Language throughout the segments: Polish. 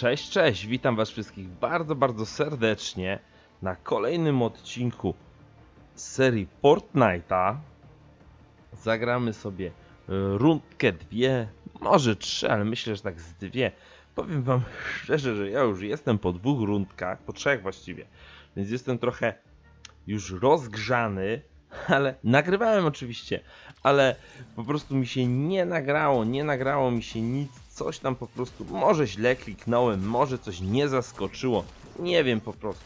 Cześć, cześć, witam was wszystkich bardzo, bardzo serdecznie na kolejnym odcinku serii Fortnite'a. Zagramy sobie rundkę dwie, może trzy, ale myślę, że tak z dwie. Powiem wam szczerze, że ja już jestem po dwóch rundkach, po trzech właściwie, więc jestem trochę już rozgrzany, ale nagrywałem oczywiście, ale po prostu mi się nie nagrało, nie nagrało mi się nic, coś tam po prostu, może źle kliknąłem, może coś nie zaskoczyło, nie wiem po prostu.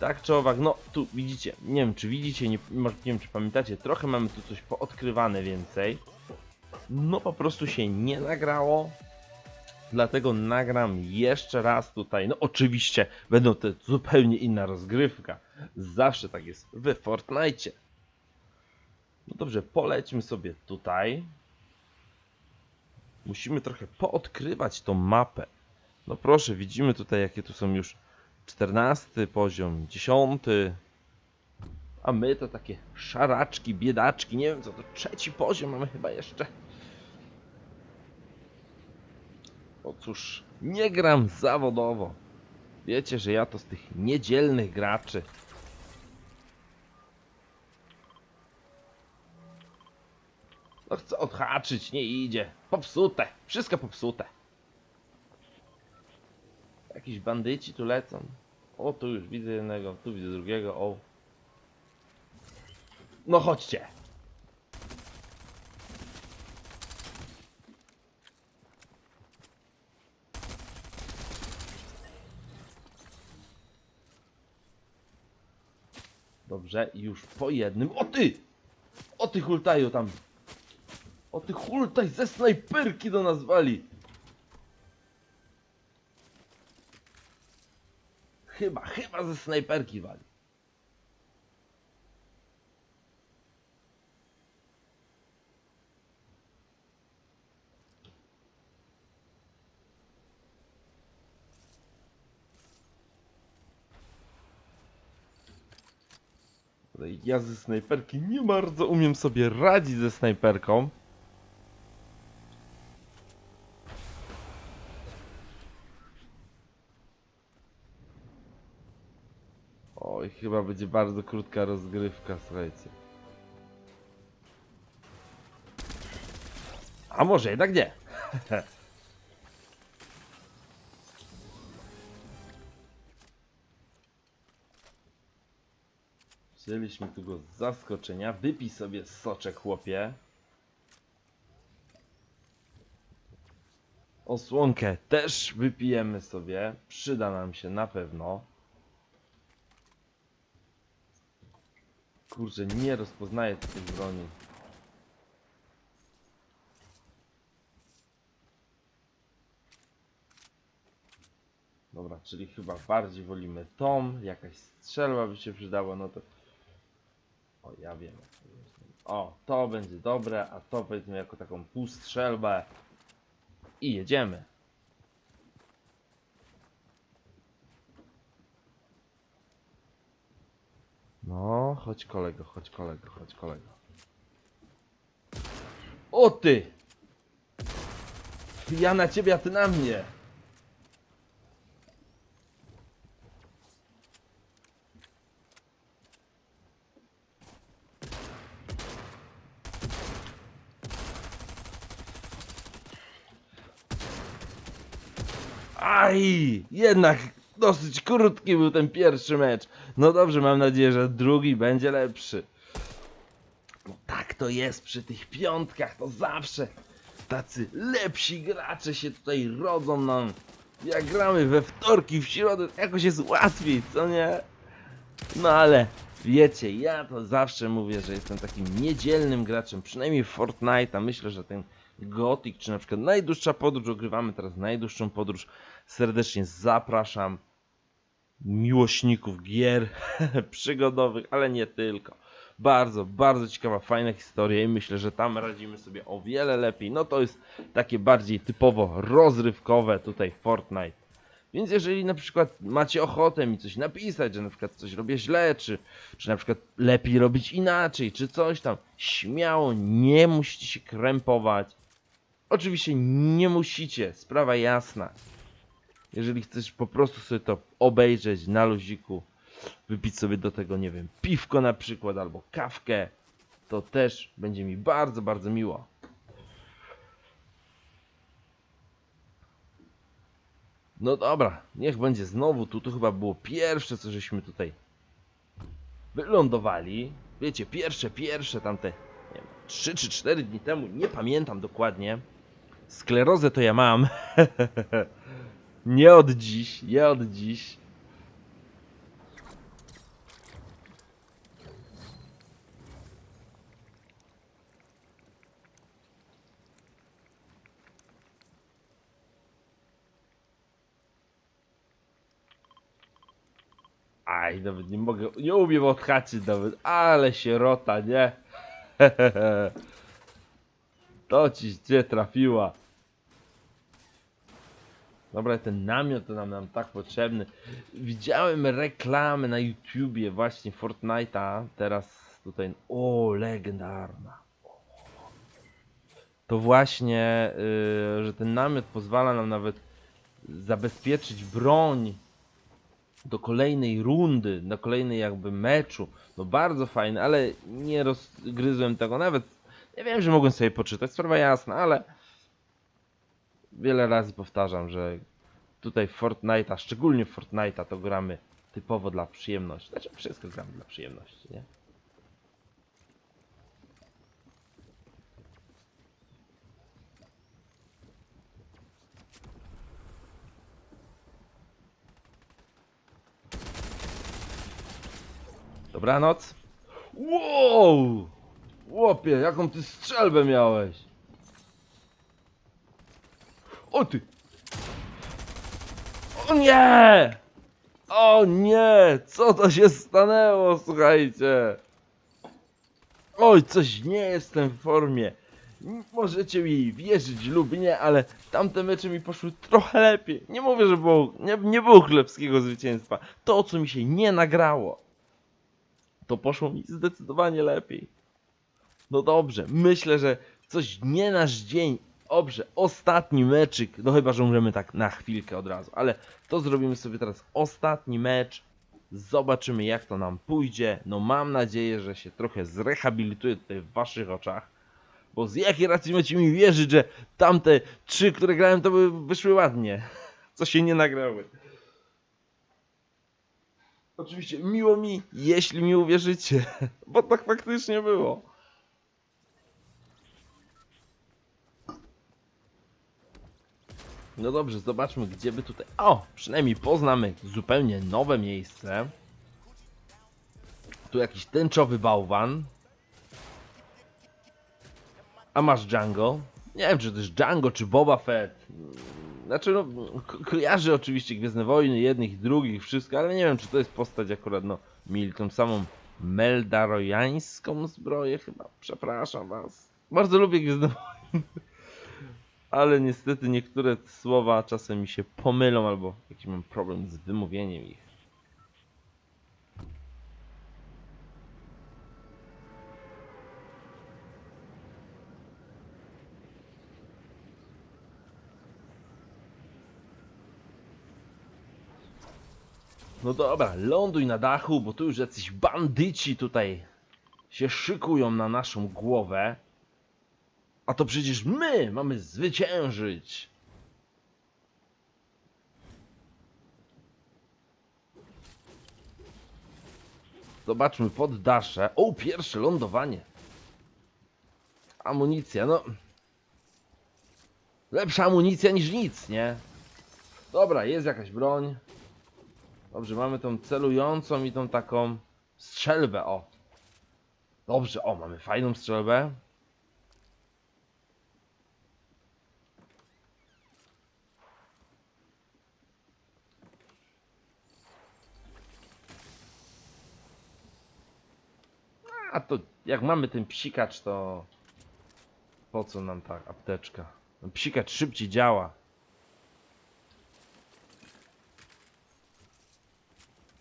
Tak czy owak, no tu widzicie, nie wiem czy widzicie, nie, nie wiem czy pamiętacie, trochę mamy tu coś poodkrywane więcej. No po prostu się nie nagrało, dlatego nagram jeszcze raz tutaj. No oczywiście będą to zupełnie inna rozgrywka, zawsze tak jest we Fortnite. No dobrze, polećmy sobie tutaj. Musimy trochę poodkrywać tą mapę. No proszę, widzimy tutaj jakie tu są już 14 poziom, 10. A my to takie szaraczki, biedaczki, nie wiem co to trzeci poziom mamy chyba jeszcze. O cóż, nie gram zawodowo. Wiecie, że ja to z tych niedzielnych graczy. No chcę odhaczyć, nie idzie. Popsute, wszystko popsute. Jakiś bandyci tu lecą. O, tu już widzę jednego, tu widzę drugiego, o. No chodźcie. Dobrze, już po jednym. O ty! O ty hultaju tam! O ty hultaj ze snajperki do nas wali! Chyba, chyba ze snajperki wali. Ja ze snajperki nie bardzo umiem sobie radzić ze snajperką. Oj, chyba będzie bardzo krótka rozgrywka, słuchajcie. A może jednak nie. Wzięliśmy tu go z zaskoczenia. Wypij sobie soczek, chłopie. Osłonkę też wypijemy sobie. Przyda nam się na pewno. Kurczę, nie rozpoznaję tych broni. Dobra, czyli chyba bardziej wolimy tą. Jakaś strzelba by się przydała, no to... O, ja wiem. O, to będzie dobre, a to powiedzmy jako taką półstrzelbę. I jedziemy. No, chodź kolego, chodź kolego, chodź kolego. O ty! Ja na ciebie, a ty na mnie! Aj! Jednak dosyć krótki był ten pierwszy mecz. No dobrze, mam nadzieję, że drugi będzie lepszy. No tak to jest przy tych piątkach, to zawsze tacy lepsi gracze się tutaj rodzą nam. Jak gramy we wtorki, w środę, jakoś jest łatwiej, co nie? No ale wiecie, ja to zawsze mówię, że jestem takim niedzielnym graczem, przynajmniej Fortnite'a. Myślę, że ten Gothic, czy na przykład najdłuższa podróż, ogrywamy teraz najdłuższą podróż. Serdecznie zapraszam miłośników gier przygodowych, ale nie tylko. Bardzo, bardzo ciekawa, fajna historia i myślę, że tam radzimy sobie o wiele lepiej. No to jest takie bardziej typowo rozrywkowe tutaj Fortnite. Więc jeżeli na przykład macie ochotę mi coś napisać, że na przykład coś robię źle, czy, czy na przykład lepiej robić inaczej, czy coś tam, śmiało, nie musicie się krępować. Oczywiście nie musicie, sprawa jasna. Jeżeli chcesz po prostu sobie to obejrzeć na luziku, wypić sobie do tego, nie wiem, piwko na przykład albo kawkę, to też będzie mi bardzo, bardzo miło. No dobra, niech będzie znowu tu. To chyba było pierwsze, co żeśmy tutaj wylądowali. Wiecie, pierwsze, pierwsze tamte, nie wiem, 3 czy 4 dni temu, nie pamiętam dokładnie. Sklerozę to ja mam. nie od dziś, nie od dziś. Aj, nawet nie mogę, nie umiem odhaczyć nawet, ale sierota, nie? to ci gdzie trafiła. Dobra, ten namiot to nam, nam tak potrzebny. Widziałem reklamę na YouTubie właśnie Fortnite'a, teraz tutaj, o, legendarna. To właśnie, yy, że ten namiot pozwala nam nawet zabezpieczyć broń do kolejnej rundy, do kolejnej jakby meczu. No bardzo fajne, ale nie rozgryzłem tego nawet. Ja wiem, że mogłem sobie poczytać, sprawa jasna, ale wiele razy powtarzam, że tutaj w Fortnite'a, szczególnie w Fortnite'a to gramy typowo dla przyjemności. Znaczy wszystko gramy dla przyjemności, nie? Dobranoc. Wow! Łopie, jaką ty strzelbę miałeś? O ty! O nie! O nie! Co to się stanęło, słuchajcie? Oj, coś nie jestem w formie. Możecie mi wierzyć lub nie, ale tamte mecze mi poszły trochę lepiej. Nie mówię, że było, nie, nie było chlebskiego zwycięstwa. To, co mi się nie nagrało to poszło mi zdecydowanie lepiej. No dobrze, myślę, że coś nie nasz dzień. Dobrze, ostatni meczyk. No chyba, że umrzemy tak na chwilkę od razu, ale to zrobimy sobie teraz ostatni mecz. Zobaczymy jak to nam pójdzie. No mam nadzieję, że się trochę zrehabilituję tutaj w waszych oczach. Bo z jakiej racji macie mi wierzyć, że tamte trzy, które grałem, to by wyszły ładnie. Co się nie nagrały. Oczywiście miło mi, jeśli mi uwierzycie, bo tak faktycznie było. No dobrze, zobaczmy gdzie by tutaj... O! Przynajmniej poznamy zupełnie nowe miejsce. Tu jakiś tęczowy bałwan. A masz Django? Nie wiem, czy to jest Django, czy Boba Fett. Znaczy, no, ko- kojarzę oczywiście Gwiezdne Wojny, jednych i drugich, wszystko, ale nie wiem, czy to jest postać akurat, no, mieli tą samą meldarojańską zbroję chyba, przepraszam was. Bardzo lubię Gwiezdne Wojny, ale niestety niektóre słowa czasem mi się pomylą, albo jakiś mam problem z wymówieniem ich. No dobra, ląduj na dachu, bo tu już jacyś bandyci tutaj się szykują na naszą głowę. A to przecież my mamy zwyciężyć. Zobaczmy poddasze. O, pierwsze lądowanie. Amunicja, no. Lepsza amunicja niż nic, nie? Dobra, jest jakaś broń. Dobrze, mamy tą celującą i tą taką strzelbę, o. Dobrze, o, mamy fajną strzelbę. A to jak mamy ten psikacz, to po co nam ta apteczka? No, psikacz szybciej działa.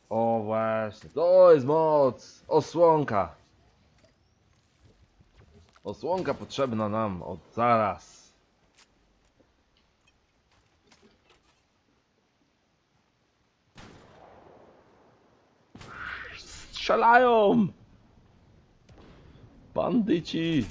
O właśnie, to jest moc! Osłonka! Osłonka potrzebna nam od zaraz. Strzelają! Bandyci!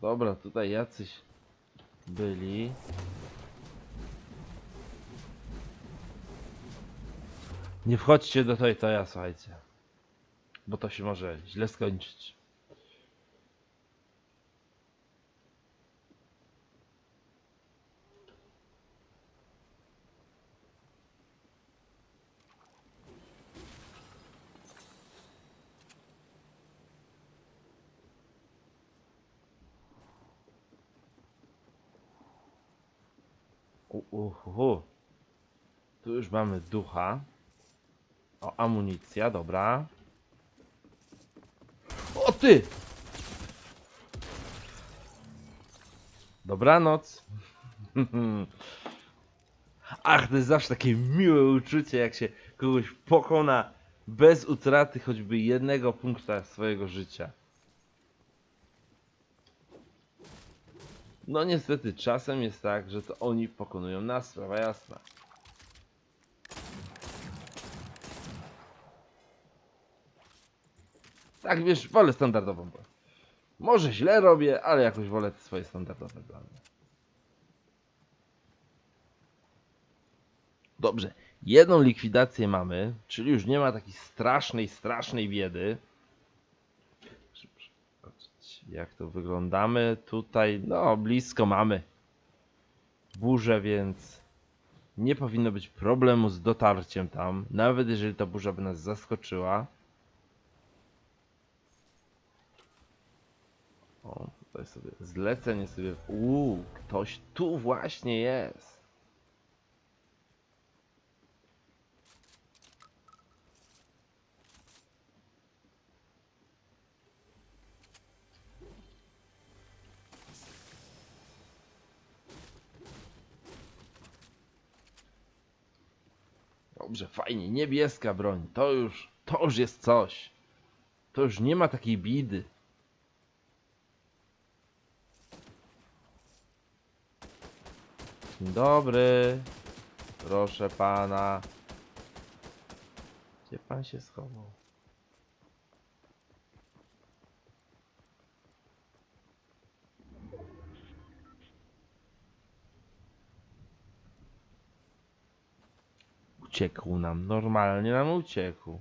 Dobra, tutaj jacyś byli. Nie wchodźcie do tej to ja, słuchajcie. Bo to się może źle skończyć. U, u, u. Tu już mamy ducha. O, amunicja, dobra. O ty! Dobranoc. Ach, to jest zawsze takie miłe uczucie, jak się kogoś pokona bez utraty choćby jednego punkta swojego życia. No niestety, czasem jest tak, że to oni pokonują nas, sprawa jasna. Tak wiesz, wolę standardową broń. Może źle robię, ale jakoś wolę swoje standardowe mnie. Dobrze, jedną likwidację mamy, czyli już nie ma takiej strasznej, strasznej biedy. Jak to wyglądamy tutaj? No, blisko mamy burzę, więc nie powinno być problemu z dotarciem tam, nawet jeżeli ta burza by nas zaskoczyła. O, tutaj sobie zlecenie sobie. Uuu, ktoś tu właśnie jest. Dobrze, fajnie, niebieska broń. To już, to już jest coś. To już nie ma takiej bidy. Dzień dobry. Proszę pana. Gdzie pan się schował? Uciekł nam, normalnie nam uciekł.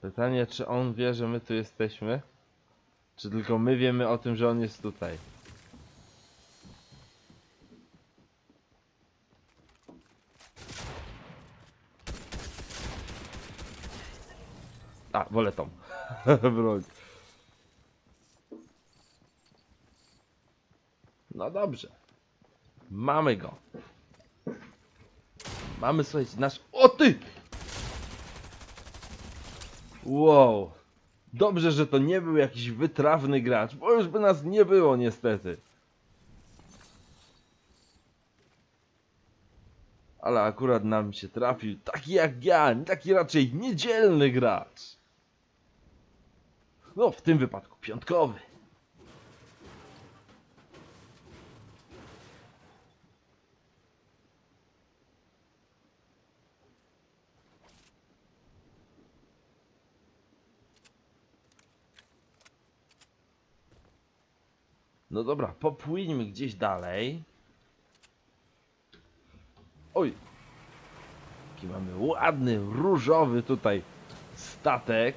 Pytanie, czy on wie, że my tu jesteśmy? Czy tylko my wiemy o tym, że on jest tutaj? A, wolę tą. Broń. No dobrze. Mamy go. Mamy, słuchajcie, nasz... O ty! Wow. Dobrze, że to nie był jakiś wytrawny gracz, bo już by nas nie było niestety. Ale akurat nam się trafił taki jak ja, taki raczej niedzielny gracz. No, w tym wypadku piątkowy. No dobra, popłyńmy gdzieś dalej. Oj! Jaki mamy ładny, różowy tutaj statek.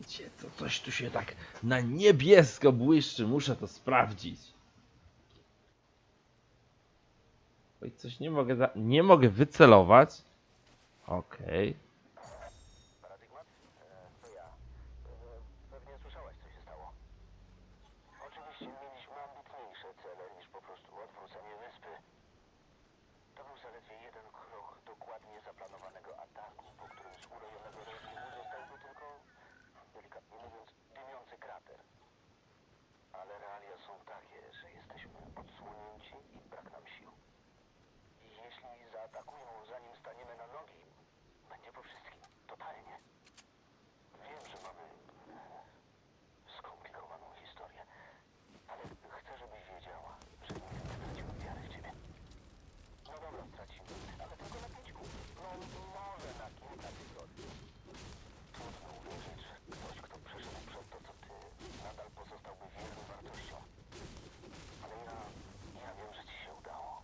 Wiecie, co coś tu się tak na niebiesko błyszczy, muszę to sprawdzić. coś nie mogę za... Nie mogę wycelować. Okej. Okay. To ja. Pewnie co się stało. Oczywiście mieliśmy ambitniejsze cele niż po prostu odwrócenie wyspy. To był zaledwie jeden krok dokładnie zaplanowanego ataku, po którym z urojonego reżimu tylko, delikatnie mówiąc, dymiący krater. Ale realia są takie, że jesteśmy odsłonięci i brak jeśli zaatakują, zanim staniemy na nogi, będzie po wszystkim. Totalnie. Wiem, że mamy e, skomplikowaną historię, ale chcę, żebyś wiedziała, że nigdy nie straciłem wiary w ciebie. No dobra, stracimy, ale tylko na pięć kół. No może na kilka tygodni. Trudno uwierzyć, że ktoś, kto przeszedł przez to, co ty, nadal pozostałby wierny wartościom. Ale ja, ja wiem, że ci się udało.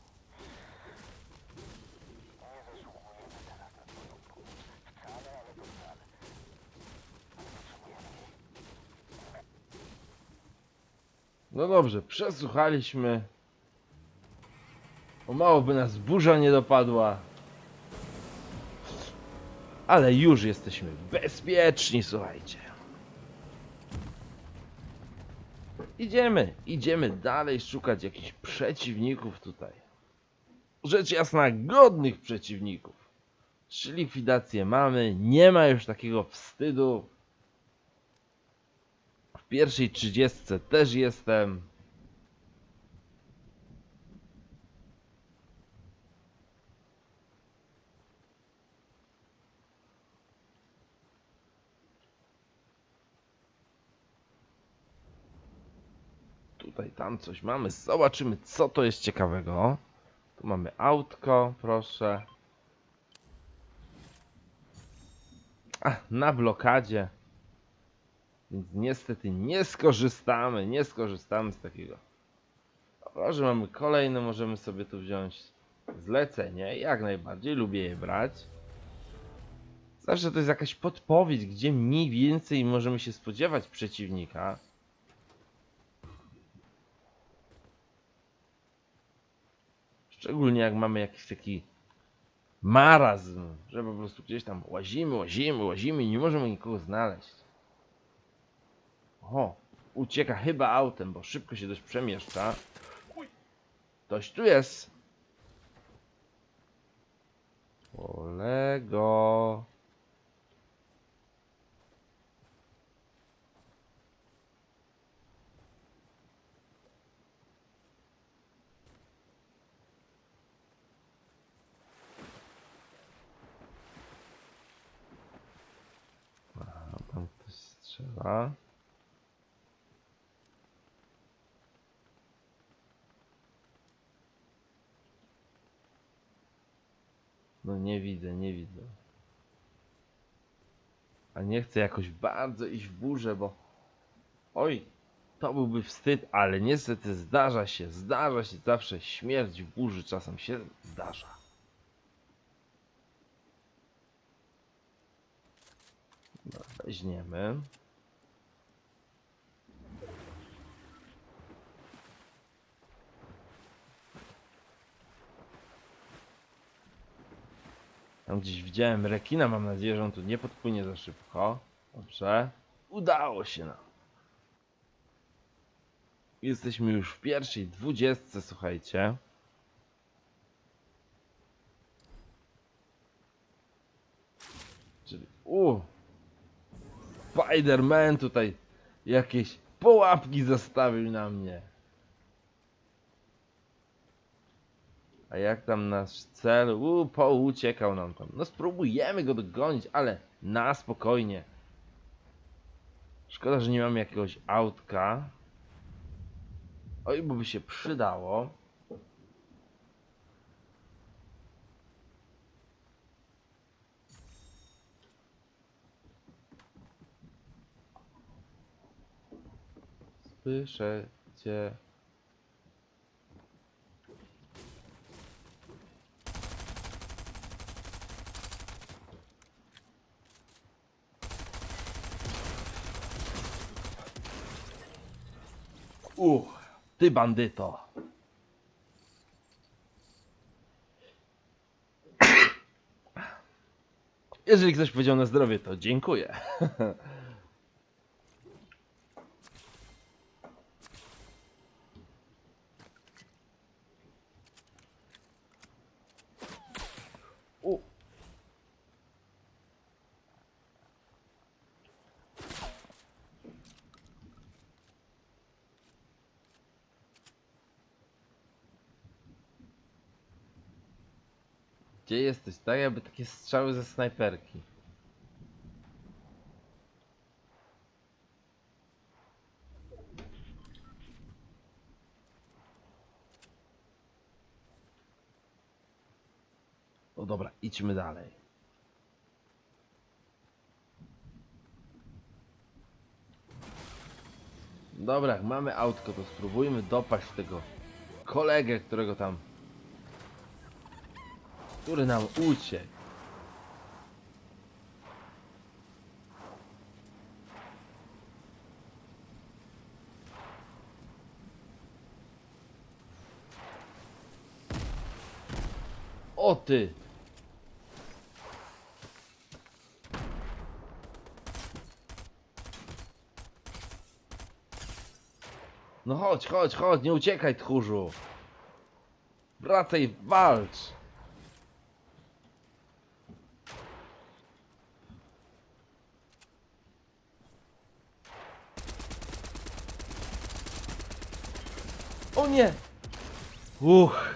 Nie zasługujemy teraz na twoją pomoc. Wcale, ale to wcale. Ale potrzebujemy jej. No dobrze, przesłuchaliśmy. O mało by nas burza nie dopadła. Ale już jesteśmy bezpieczni, słuchajcie. Idziemy, idziemy dalej szukać jakichś przeciwników tutaj. Rzecz jasna, godnych przeciwników. Trzy likwidacje mamy, nie ma już takiego wstydu. Pierwszej trzydziestce też jestem. Tutaj, tam coś mamy. Zobaczymy, co to jest ciekawego. Tu mamy autko, proszę. A, na blokadzie. Więc niestety nie skorzystamy, nie skorzystamy z takiego. Dobra, że mamy kolejne, możemy sobie tu wziąć zlecenie. Jak najbardziej, lubię je brać. Zawsze to jest jakaś podpowiedź, gdzie mniej więcej możemy się spodziewać przeciwnika. Szczególnie jak mamy jakiś taki marazm, że po prostu gdzieś tam łazimy, łazimy, łazimy i nie możemy nikogo znaleźć. O, ucieka chyba autem, bo szybko się dość przemieszcza. Ktoś tu jest. Kolego. Aha, tam ktoś. Nie widzę, nie widzę. A nie chcę jakoś bardzo iść w burzę, bo... Oj, to byłby wstyd, ale niestety zdarza się, zdarza się zawsze śmierć w burzy, czasem się zdarza. Dobra, weźmiemy. Tam gdzieś widziałem rekina, mam nadzieję, że on tu nie podpłynie za szybko. Dobrze. Udało się nam. Jesteśmy już w pierwszej dwudziestce, słuchajcie. Czyli, u, Spider-Man tutaj jakieś pułapki zastawił na mnie. A jak tam nasz cel? U, pouciekał nam tam. No spróbujemy go dogonić, ale na spokojnie. Szkoda, że nie mamy jakiegoś autka. Oj, bo by się przydało. Słyszę cię. Uch, ty bandyto. Jeżeli ktoś powiedział na zdrowie, to dziękuję. Gdzie jesteś? Tak jakby takie strzały ze snajperki. No dobra, idźmy dalej. Dobra, mamy autko, to spróbujmy dopaść tego kolegę, którego tam... Który nam uciekł. O ty! No chodź, chodź, chodź, nie uciekaj tchórzu! Wracaj, walcz! O nie! Uch!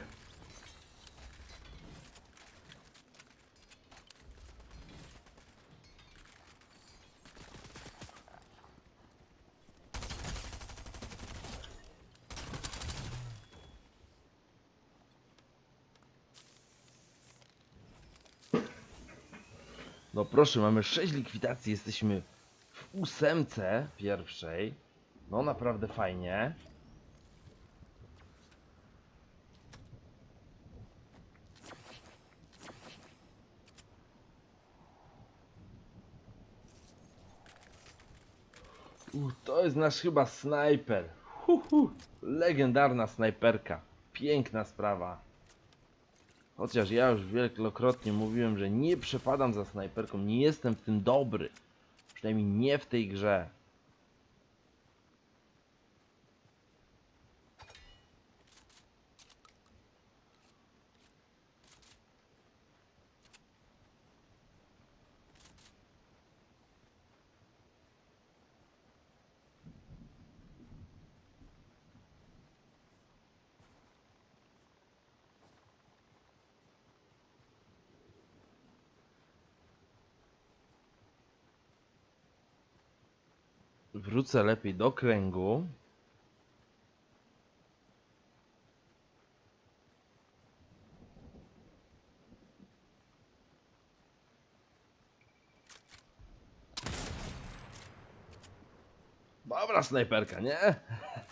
No proszę, mamy 6 likwidacji, jesteśmy w ósemce pierwszej. No naprawdę fajnie. To jest nasz chyba snajper. Hu, hu. Legendarna snajperka. Piękna sprawa. Chociaż ja już wielokrotnie mówiłem, że nie przepadam za snajperką, nie jestem w tym dobry. Przynajmniej nie w tej grze. Wrócę lepiej do kręgu. Dobra snajperka, nie?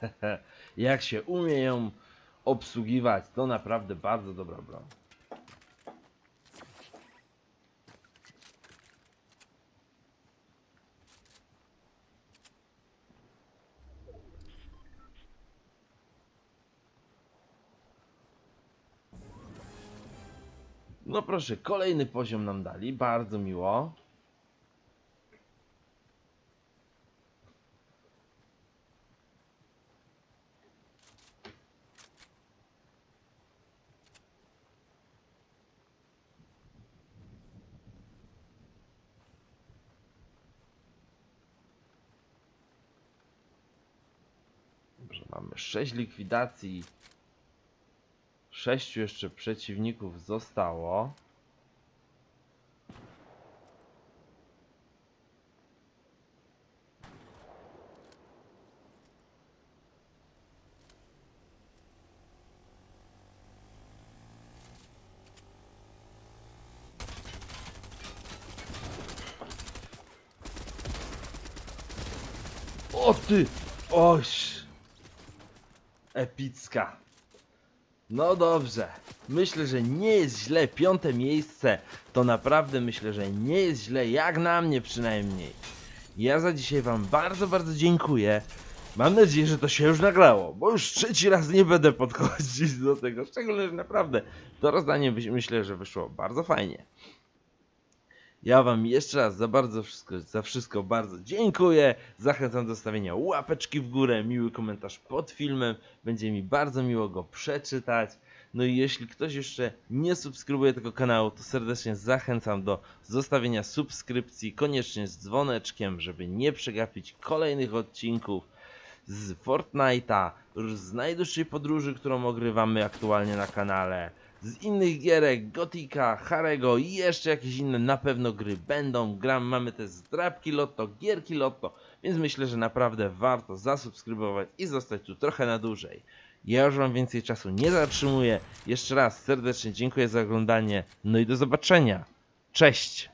Jak się umie ją obsługiwać, to naprawdę bardzo dobra broń. No proszę, kolejny poziom nam dali, bardzo miło. Dobrze, mamy 6 likwidacji. Sześciu jeszcze przeciwników zostało. O ty! Oś! Epicka. No dobrze. Myślę, że nie jest źle. Piąte miejsce to naprawdę myślę, że nie jest źle. Jak na mnie przynajmniej. Ja za dzisiaj Wam bardzo, bardzo dziękuję. Mam nadzieję, że to się już nagrało, bo już trzeci raz nie będę podchodzić do tego. Szczególnie, że naprawdę to rozdanie myślę, że wyszło bardzo fajnie. Ja Wam jeszcze raz za bardzo wszystko, za wszystko bardzo dziękuję. Zachęcam do stawienia łapeczki w górę, miły komentarz pod filmem. Będzie mi bardzo miło go przeczytać. No i jeśli ktoś jeszcze nie subskrybuje tego kanału, to serdecznie zachęcam do zostawienia subskrypcji, koniecznie z dzwoneczkiem, żeby nie przegapić kolejnych odcinków z Fortnite'a, z najdłuższej podróży, którą ogrywamy aktualnie na kanale, z innych gierek, Gotika, Harego i jeszcze jakieś inne na pewno gry będą. Gram, mamy te zdrabki lotto, gierki lotto, więc myślę, że naprawdę warto zasubskrybować i zostać tu trochę na dłużej. Ja już wam więcej czasu nie zatrzymuję. Jeszcze raz serdecznie dziękuję za oglądanie, no i do zobaczenia. Cześć!